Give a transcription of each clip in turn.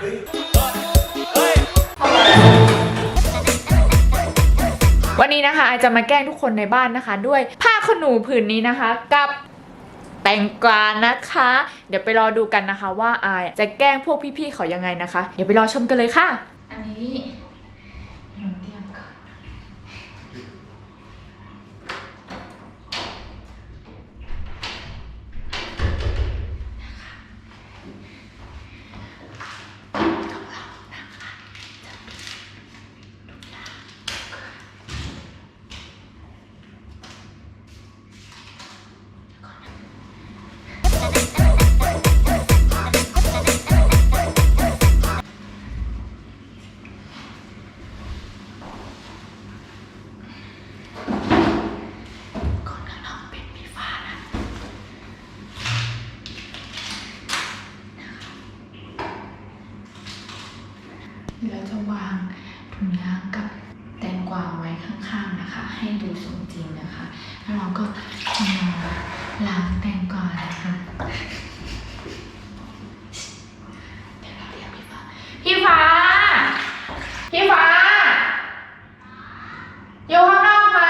วันนี้นะคะอาจจะมาแกล้งทุกคนในบ้านนะคะ ด้วยผ้าขนหนูผืนนี้นะคะ กับแตงกวานะคะ เดี๋ยวไปรอดูกันนะคะ ว่าอายจะแกล้งพวกพี่ๆเขายังไงนะคะ เดี๋ยวไปรอชมกันเลยค่ะ อันนี้ เดี๋ยวจะวางถุงยางกับแตงกวาไว้ข้างๆนะคะ ให้ดูสมจริงนะคะ แล้วเราก็มาล้างแตงกวานะคะเดี๋ยวเราเรียกพี่ฟ้าพี่ฟ้า พี่ฟ้า อยู่ข้างนอกไหม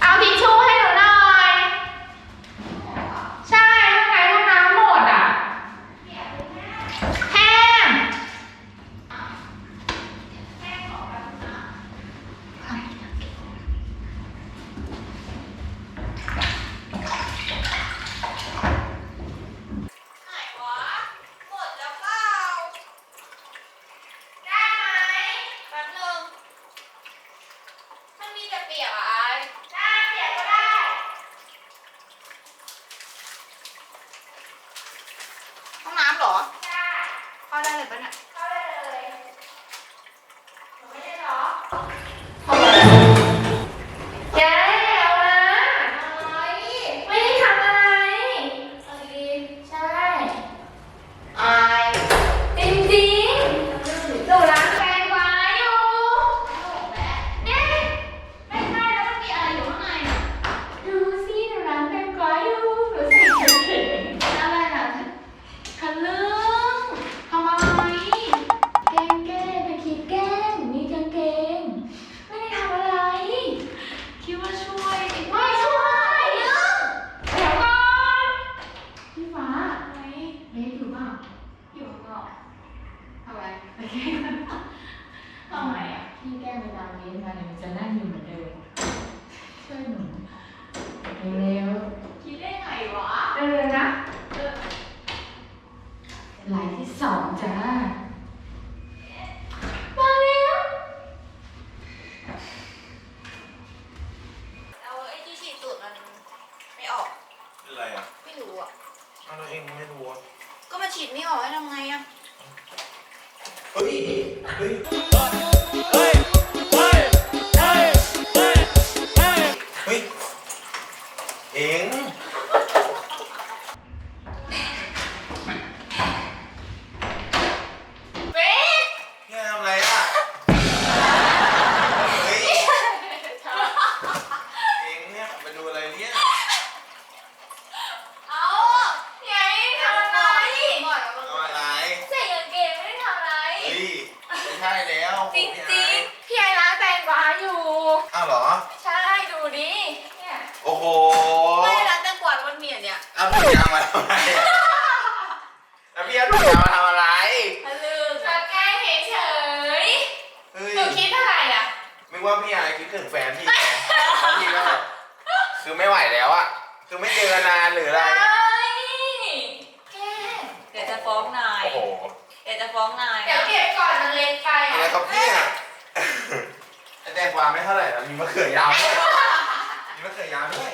เอาทิชชู่ให้หนูหน่อย ใช่ข้างในห้องน้ำหมดอะ แห้ง ไหนวะ หมดแล้วเปล่า ได้ไหมแป๊บนึง มันมีแต่เปียกอะไอ้ได้เปียกก็ได้ห้องน้ำเหรอได้เข้าได้เลยปะเนี่ยเข้าได้เลยหนูไม่ได้ล็อะลึ่งทำอะไรแกล้งแกล้งไปคิดแกล้งนี่กางเกง ไม่ได้ทำอะไร คิดว่าช่วยไม่ช่วยเดี๋ยวก่อนพี่ฟ้าไหมเบสอยู่เปล่าอยู่ข้างนอกทำไมไปแกล้งทำไมอะพี่แกล้งไปตามเบสมาเดี๋ยวมันจะนั่งอยู่เหมือนเดิมช่วยหนูเร็วคิดได้ไงวะเร็วๆนะเออลายที่ สองจ้า มาแล้วแล้วไอ้ที่ฉีดตูดมันไม่ออก เป็นไรอะไม่รู้อะเอาเราเองไม่รู้อะก็มันฉีดไม่ออกให้ทำไงอะ เฮ้ย เฮ้ย ถุงยางมาทำไมอะแล้วพี่เอาถุงยางมาทำอะไร ทะลึ่งจะแกล้งเฉยเฮ้ยๆหนูคิดอะไรอะ ไม่ว่าพี่อะไรคิดถึงแฟนพี่ไงพี่ก็แบบคือไม่ไหวแล้วอะคือไม่เจอกันนานหรืออะไรเฮ้ยแกล้งเดี๋ยวจะฟ้องนาย โอ้โหเดี๋ยวจะฟ้องนายเดี๋ยวนะเก็บก่อนมันเล็กไปอะไรอะครับพี่อะไอแตงกวาไม่เท่าไหร่นะมีมะเขือยาวด้วยมีมะเขือยาวด้วย